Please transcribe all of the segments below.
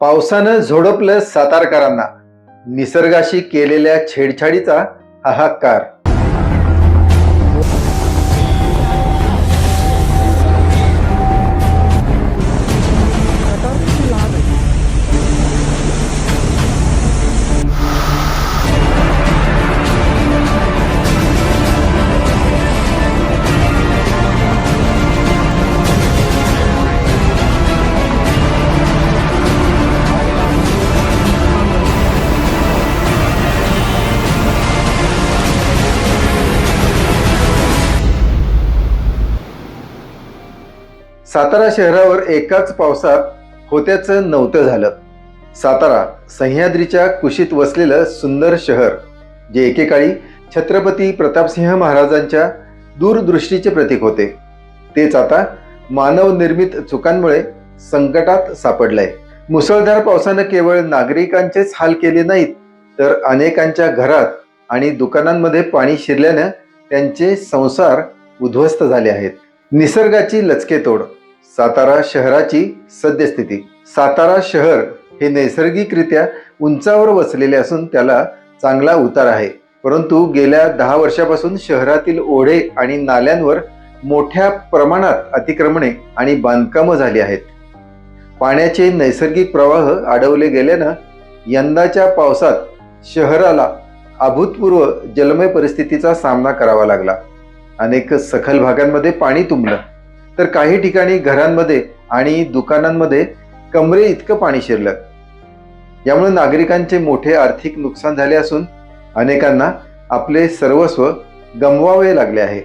पावसानं झोडपलं सातारकरांना. निसर्गाशी केलेल्या छेडछाडीचा हाहाकार. सातारा शहरावर एकाच पावसात होत्याचं नव्हतं झालं. सातारा सह्याद्रीच्या कुशीत वसलेलं सुंदर शहर जे एकेकाळी छत्रपती प्रतापसिंह महाराजांच्या दूरदृष्टीचे प्रतीक होते. तेच आता मानवनिर्मित चुकांमुळे संकटात सापडलंय. मुसळधार पावसानं केवळ नागरिकांचेच हाल केले नाहीत तर अनेकांच्या घरात आणि दुकानांमध्ये पाणी शिरल्यानं त्यांचे संसार उद्ध्वस्त झाले आहेत. निसर्गाची लचकेतोड सातारा शहराची सद्यस्थिती. सातारा शहर हे नैसर्गिकरित्या उंचावर वसलेले असून त्याला चांगला उतार आहे. परंतु गेल्या दहा वर्षापासून शहरातील ओढे आणि नाल्यांवर मोठ्या प्रमाणात अतिक्रमणे आणि बांधकामं झाली आहेत. पाण्याचे नैसर्गिक प्रवाह अडवले गेल्यानं यंदाच्या पावसात शहराला अभूतपूर्व जलमय परिस्थितीचा सामना करावा लागला. अनेक सखल भागांमध्ये पाणी तुंबलं. तर काही ठिकाणी घरांमध्ये आणि दुकानांमध्ये कमरे इतकं पाणी शिरलं. यामुळे नागरिकांचे मोठे आर्थिक नुकसान झाले असून अनेकांना आपले सर्वस्व गमवावे लागले आहे.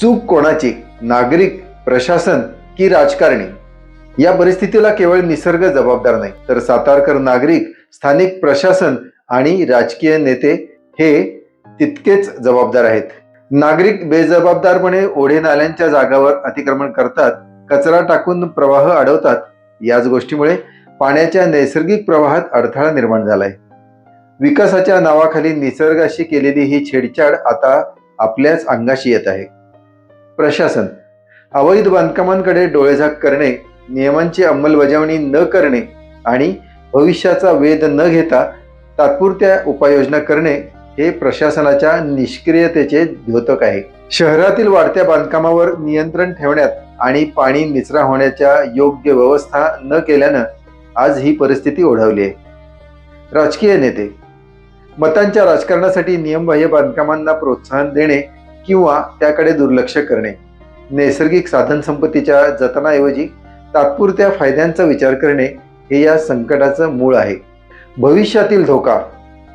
चूक कोणाची? नागरिक प्रशासन की राजकारणी? या परिस्थितीला केवळ निसर्ग जबाबदार नाही तर सातारकर नागरिक स्थानिक प्रशासन आणि राजकीय नेते हे तितकेच जबाबदार आहेत. नागरिक बेजबाबदारपणे ओढे नाल्यांच्या जागावर अतिक्रमण करतात कचरा टाकून प्रवाह अडवतात याच गोष्टीमुळे पाण्याच्या नैसर्गिक प्रवाहात अडथळा निर्माण झालाय. विकासाच्या नावाखाली निसर्गाशी केलेली ही छेडछाड आता आपल्याच अंगाशी येत आहे. प्रशासन अवैध बांधकामांकडे डोळेझाक करणे नियमांची अंमलबजावणी न करणे आणि भविष्याचा वेध न घेता तात्पुरत्या उपाययोजना करणे हे प्रशासनाच्या निष्क्रियतेचे द्योतक आहे. शहरातील वाढत्या बांधकामावर नियंत्रण ठेवण्यात आणि पाणी निचरा होण्याच्या योग्य व्यवस्था न केल्यानं आज ही परिस्थिती ओढवली आहे. राजकीय नेते मतांच्या राजकारणासाठी नियमबाह्य बांधकामांना प्रोत्साहन देणे किंवा त्याकडे दुर्लक्ष करणे नैसर्गिक साधनसंपत्तीच्या जतनाऐवजी तात्पुरत्या फायद्यांचा विचार करणे हे या संकटाचं मूळ आहे. भविष्यातील धोका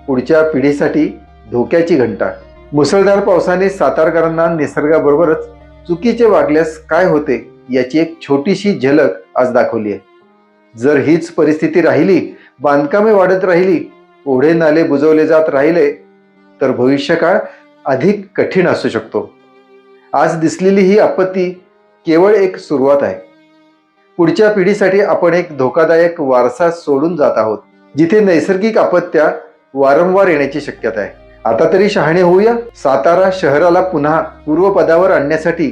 पुढच्या पिढीसाठी धोक्याची घंटा मुसळधार पावसाने सातारकरांना निसर्गाबरोबरच चुकीचे वागल्यास काय होते याची एक छोटीशी झलक आज दाखवली आहे. जर हीच परिस्थिती राहिली बांधकामे वाढत राहिली ओढे नाले बुजवले जात राहिले तर भविष्यकाळ अधिक कठीण असू शकतो. आज दिसलेली ही आपत्ती केवळ एक सुरुवात आहे. पुढच्या पिढीसाठी आपण एक धोकादायक वारसा सोडून जात आहोत जिथे नैसर्गिक आपत्त्या वारंवार येण्याची शक्यता आहे. आता तरी शहाणे होऊया. सातारा शहराला पुन्हा पूर्वपदावर आणण्यासाठी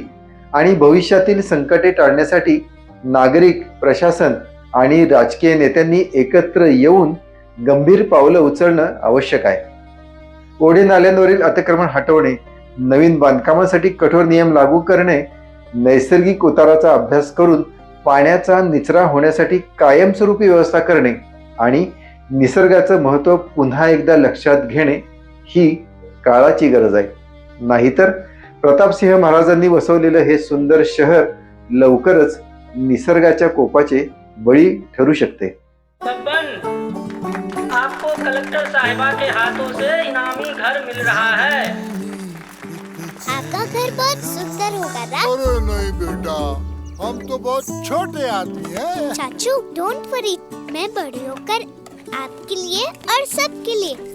आणि भविष्यातील संकटे टाळण्यासाठी नागरिक प्रशासन आणि राजकीय नेत्यांनी एकत्र येऊन गंभीर पावलं उचलणं आवश्यक आहे. ओढे नाल्यांवरील अतिक्रमण हटवणे नवीन बांधकामासाठी कठोर नियम लागू करणे नैसर्गिक उताराचा अभ्यास करून पाण्याचा निचरा होण्यासाठी कायमस्वरूपी व्यवस्था करणे आणि निसर्गाचं महत्त्व पुन्हा एकदा लक्षात घेणे ही काळाची गरज आहे. नाहीतर प्रतापसिंह महाराजांनी वसवलेलं हे सुंदर शहर लवकरच निसर्गाच्या कोपाचे बळी ठरू शकते. बब्बन आपको कलेक्टर साहिबा के हाथों से इनामी घर मिल रहा है। आपका घर बहुत सुंदर होगा ना अरे नहीं बेटा हम तो बहुत छोटे आदमी हैं। चाचू डोंट वरी मैं बड़ी होकर आपके लिए और सबके लिए